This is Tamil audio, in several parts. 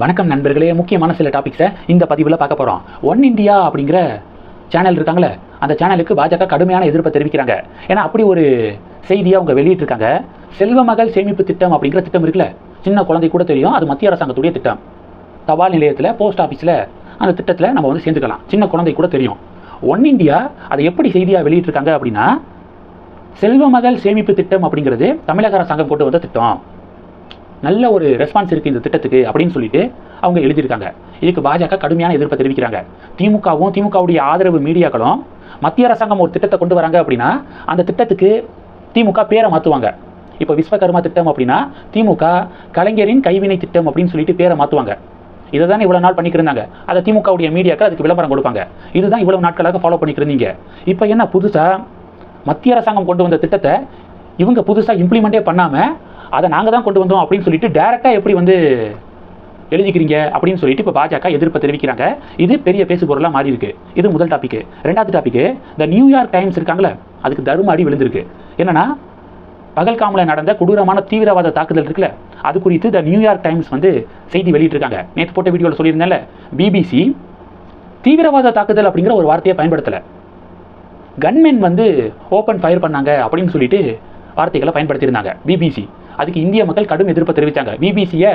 வணக்கம் நண்பர்களே முக்கியமான சில டாபிக்ஸை இந்த பதிவில் பார்க்க போகிறோம் ஒன் இந்தியா அப்படிங்கிற சேனல் இருக்காங்களே அந்த சேனலுக்கு பாஜக கடுமையான எதிர்ப்பை தெரிவிக்கிறாங்க. ஏன்னா அப்படி ஒரு செய்தியை அவங்க வெளியிட்டிருக்காங்க. செல்வ மகள் சேமிப்பு திட்டம் அப்படிங்கிற திட்டம் இருக்குல்ல சின்ன குழந்தை கூட தெரியும் அது மத்திய அரசாங்கத்துடைய திட்டம். தபால் நிலையத்தில் போஸ்ட் ஆஃபீஸில் அந்த திட்டத்தில் நம்ம வந்து சேர்ந்துக்கலாம். சின்ன குழந்தை கூட தெரியும். ஒன் இந்தியா அதை எப்படி செய்தியாக வெளியிட்டிருக்காங்க அப்படின்னா செல்வ மகள் சேமிப்பு திட்டம் அப்படிங்கிறது தமிழக அரசாங்கம் கொண்டு வந்த திட்டம். நல்ல ஒரு ரெஸ்பான்ஸ் இருக்குது இந்த திட்டத்துக்கு அப்படின்னு சொல்லிட்டு அவங்க எழுதியிருக்காங்க. இதுக்கு பாஜக கடுமையான எதிர்ப்பை தெரிவிக்கிறாங்க. திமுகவும் திமுகவுடைய ஆதரவு மீடியாக்களும் மத்திய அரசாங்கம் ஒரு திட்டத்தை கொண்டு வராங்க அப்படின்னா அந்த திட்டத்துக்கு திமுக பேரை மாற்றுவாங்க இப்போ விஸ்வகர்மா திட்டம் அப்படின்னா திமுக கலைஞரின் கைவினை திட்டம் அப்படின்னு சொல்லிட்டு பேரை மாற்றுவாங்க இதை தானே இவ்வளோ நாள் பண்ணிக்கிருந்தாங்க அதை திமுகவுடைய மீடியாக்கள் அதுக்கு விளம்பரம் கொடுப்பாங்க. இதுதான் இவ்வளவு நாட்களாக ஃபாலோ பண்ணிக்கிருந்தீங்க இப்போ என்ன புதுசாக மத்திய அரசாங்கம் கொண்டு வந்த திட்டத்தை இவங்க புதுசாக இம்ப்ளிமெண்ட்டே பண்ணாமல் அதை நாங்கள் தான் கொண்டு வந்தோம் அப்படின்னு சொல்லிட்டு டேரெக்டாக எப்படி வந்து எழுதிக்கிறீங்க அப்படின்னு சொல்லிட்டு இப்போ பாஜக எதிர்ப்பை தெரிவிக்கிறாங்க. இது பெரிய பேசு பொருளாக மாறி இருக்கு. இது முதல் டாபிக் ரெண்டாவது டாபிக் இந்த நியூயார்க் டைம்ஸ் இருக்காங்களே அதுக்கு தருமாடி விழுந்திருக்கு. என்னன்னா பகல்காமில் நடந்த கொடூரமான தீவிரவாத தாக்குதல் இருக்குல்ல அது குறித்து த நியூயார்க் டைம்ஸ் வந்து செய்தி வெளியிட்டிருக்காங்க. நேற்று போட்ட வீடியோவில் சொல்லியிருந்தேன்ல பிபிசி தீவிரவாத தாக்குதல் அப்படிங்கிற ஒரு வார்த்தையை பயன்படுத்தலை. கன்மென் வந்து ஓப்பன் ஃபயர் பண்ணாங்க அப்படின்னு சொல்லிட்டு வார்த்தைகளை பயன்படுத்தியிருந்தாங்க பிபிசி அதுக்கு இந்திய மக்கள் கடும் எதிர்ப்பை தெரிவித்தாங்க பிபிசியை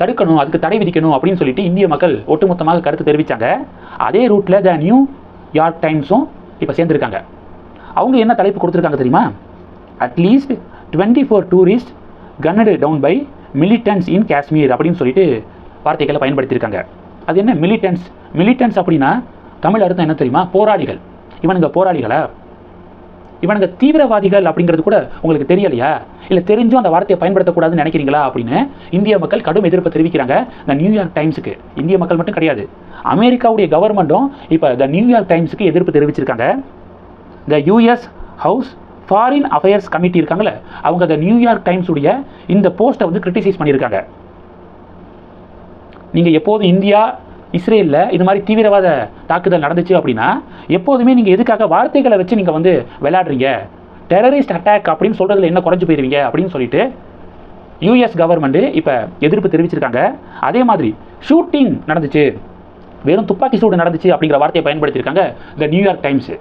தடுக்கணும் அதுக்கு தடை விதிக்கணும் அப்படின்னு சொல்லிட்டு இந்திய மக்கள் ஒட்டுமொத்தமாக கருத்து தெரிவித்தாங்க அதே ரூட்டில் த நியூ யார்க் டைம்ஸும் இப்போ சேர்ந்துருக்காங்க. அவங்க என்ன தலைப்பு கொடுத்துருக்காங்க தெரியுமா? At least twenty four tourist gunned down by militants in Kashmir அப்படின்னு சொல்லிட்டு வார்த்தைகளை பயன்படுத்தியிருக்காங்க. அது என்ன? மிலிட்டன்ஸ் மிலிட்டன்ஸ் அப்படின்னா தமிழ் அர்த்தம் என்ன தெரியுமா? போராளிகள். இவனுங்க போராளிகளை? இவனுங்க தீவிரவாதிகள் அப்படிங்கிறது கூட உங்களுக்கு தெரியலையா? இல்லை தெரிஞ்சும் அந்த வார்த்தையை பயன்படுத்தக்கூடாதுன்னு நினைக்கிறீங்களா அப்படின்னு இந்திய மக்கள் கடும் எதிர்ப்பு தெரிவிக்கிறாங்க இந்த நியூயார்க் டைம்ஸுக்கு. இந்திய மக்கள் மட்டும் கிடையாது. அமெரிக்காவுடைய கவர்மெண்ட்டும் இப்போ த நியூயார்க் டைம்ஸுக்கு எதிர்ப்பு தெரிவிச்சிருக்காங்க. The US House Foreign Affairs Committee இருக்காங்களே அவங்க த நியூயார்க் டைம்ஸ் உடைய இந்த போஸ்ட்டை வந்து கிரிட்டிசைஸ் பண்ணியிருக்காங்க. நீங்கள் எப்போதும் இந்தியா இஸ்ரேலில் இது மாதிரி தீவிரவாத தாக்குதல் நடந்துச்சு அப்படின்னா எப்போதுமே நீங்கள் எதுக்காக வார்த்தைகளை வச்சு நீங்கள் வந்து விளையாடுறீங்க? டெரரிஸ்ட் அட்டாக் அப்படின்னு சொல்கிறதுல என்ன குறைஞ்சி போயிருவீங்க அப்படின்னு சொல்லிட்டு யூஎஸ் கவர்மெண்ட்டு இப்போ எதிர்ப்பு தெரிவிச்சிருக்காங்க. அதே மாதிரி ஷூட்டிங் நடந்துச்சு. வெறும் துப்பாக்கி சூடு நடந்துச்சு அப்படிங்கிற வார்த்தையை பயன்படுத்தியிருக்காங்க இந்த நியூயார்க் டைம்ஸு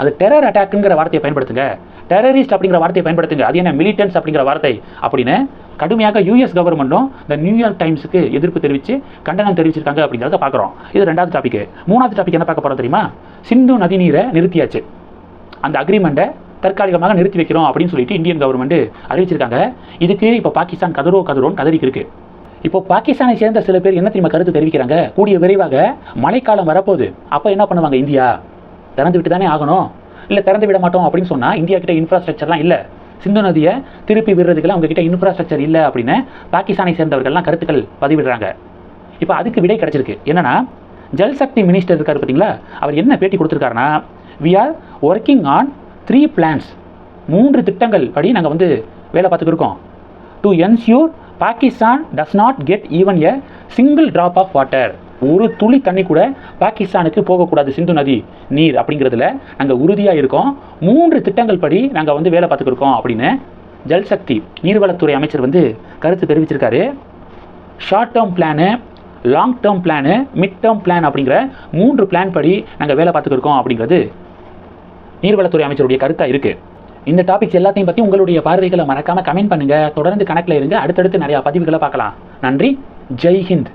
அது டெரர் அட்டாக்குங்கிற வார்த்தையை பயன்படுத்துங்க. டெரரிஸ்ட் அப்படிங்கிற வார்த்தையை பயன்படுத்துங்க. அது என்ன மிலிட்டன்ஸ் அப்படிங்கிற வார்த்தை அப்படின்னு கடுமையாக யூஎஸ் கவர்மெண்ட்டும் இந்த நியூயார்க் டைம்ஸுக்கு எதிர்ப்பு தெரிவித்து கண்டனம் தெரிவிச்சிருக்காங்க அப்படிங்கிறத பார்க்குறோம். இது ரெண்டாவது டாபிக் மூணாவது டாபிக் என்ன பார்க்க போகிறோம் தெரியுமா? சிந்து நதி நீரை நிறுத்தியாச்சு. அந்த அக்ரிமெண்ட்டை தற்காலிகமாக நிறுத்தி வைக்கிறோம் அப்படின்னு சொல்லிட்டு இந்தியன் கவர்மெண்ட் அறிவிச்சிருக்காங்க. இதுக்கு இப்போ பாகிஸ்தான் கதரோ கதரோன்னு கதறிக்கு இருக்கு. இப்போ பாகிஸ்தானை சேர்ந்த சில பேர் என்ன தெரியுமா கருத்து தெரிவிக்கிறாங்க? கூடிய விரைவாக மழைக்காலம் வரப்போகுது. அப்போ என்ன பண்ணுவாங்க இந்தியா? திறந்து விட்டு தானே ஆகணும். இல்லை திறந்து விட மாட்டோம் அப்படின்னு சொன்னால் இந்தியா கிட்ட இன்ஃப்ராஸ்ட்ரக்சர்லாம் இல்லை. சிந்து நதியை திருப்பி விடுறதுக்கெல்லாம் அவங்ககிட்ட இன்ஃப்ராஸ்ட்ரக்சர் இல்லை அப்படின்னு பாகிஸ்தானை சேர்ந்தவர்கள்லாம் கருத்துக்கள் பதிவிடுறாங்க. இப்போ அதுக்கு விடை கிடச்சிருக்கு. என்னன்னா ஜல்சக்தி மினிஸ்டர் இருக்கார் பார்த்தீங்களா அவர் என்ன பேட்டி கொடுத்துருக்காருன்னா we are working on three plans மூன்று திட்டங்கள் படி நாங்கள் வந்து வேலை பார்த்துக்கிருக்கோம் to ensure Pakistan does not get even a single drop of water ஒரு துளி தண்ணி கூட பாகிஸ்தானுக்கு போகக்கூடாது சிந்து நதி நீர் அப்படிங்கிறதுல நாங்கள் உறுதியாக இருக்கோம். மூன்று திட்டங்கள் படி நாங்கள் வந்து வேலை பார்த்துக்கிருக்கோம் அப்படின்னு ஜல்சக்தி நீர்வளத்துறை அமைச்சர் வந்து கருத்து தெரிவிச்சிருக்காரு. Short term plan long term plan mid term plan அப்படிங்கிற மூன்று பிளான் படி நாங்கள் வேலை பார்த்துக்கிருக்கோம் அப்படிங்கிறது நீர்வளத்துறை அமைச்சருடைய கருத்தாக இருக்குது இந்த டாபிக்ஸ் எல்லாத்தையும் பற்றி உங்களுடைய பார்வைகளை மறக்காமல் கமெண்ட் பண்ணுங்கள் தொடர்ந்து கணக்கில் இருங்க. அடுத்தடுத்து நிறையா பதிவுகளை பார்க்கலாம். நன்றி. ஜெய் ஹிந்த்.